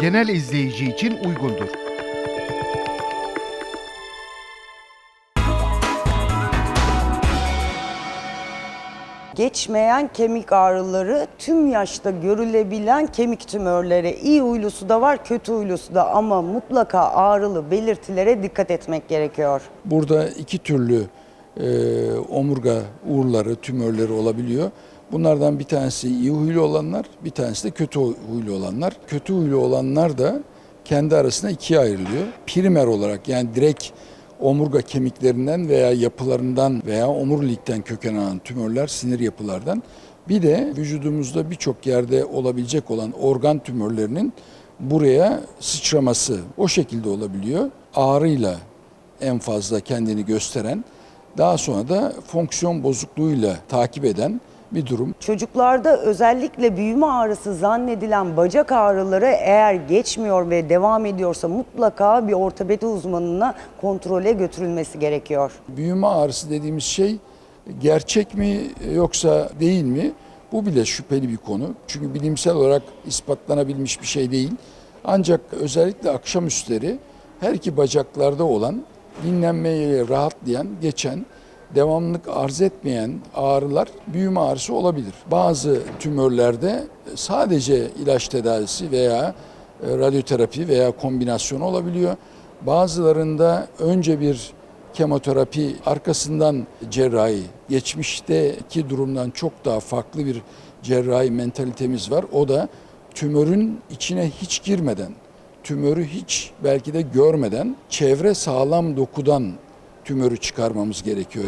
genel izleyici için uygundur. Geçmeyen kemik ağrıları tüm yaşta görülebilen kemik tümörleri. İyi huylusu da var, kötü huylusu da ama mutlaka ağrılı belirtilere dikkat etmek gerekiyor. Burada iki türlü e, omurga uğurları, tümörleri olabiliyor. Bunlardan bir tanesi iyi huylu olanlar, bir tanesi de kötü huylu olanlar. Kötü huylu olanlar da kendi arasında ikiye ayrılıyor. Primer olarak yani direkt omurga kemiklerinden veya yapılarından veya omurilikten köklenen tümörler, sinir yapılardan. Bir de vücudumuzda birçok yerde olabilecek olan organ tümörlerinin buraya sıçraması o şekilde olabiliyor. Ağrıyla en fazla kendini gösteren, daha sonra da fonksiyon bozukluğuyla takip eden bir durum. Çocuklarda özellikle büyüme ağrısı zannedilen bacak ağrıları eğer geçmiyor ve devam ediyorsa mutlaka bir ortopedi uzmanına kontrole götürülmesi gerekiyor. Büyüme ağrısı dediğimiz şey gerçek mi yoksa değil mi? Bu bile şüpheli bir konu. Çünkü bilimsel olarak ispatlanabilmiş bir şey değil. Ancak özellikle akşamüstleri her iki bacaklarda olan dinlenmeye rahatlayan, geçen, devamlılık arz etmeyen ağrılar büyüme ağrısı olabilir. Bazı tümörlerde sadece ilaç tedavisi veya e, radyoterapi veya kombinasyon olabiliyor. Bazılarında önce bir kemoterapi arkasından cerrahi geçmişteki durumdan çok daha farklı bir cerrahi mentalitemiz var. O da tümörün içine hiç girmeden, tümörü hiç belki de görmeden çevre sağlam dokudan tümörü çıkarmamız gerekiyor.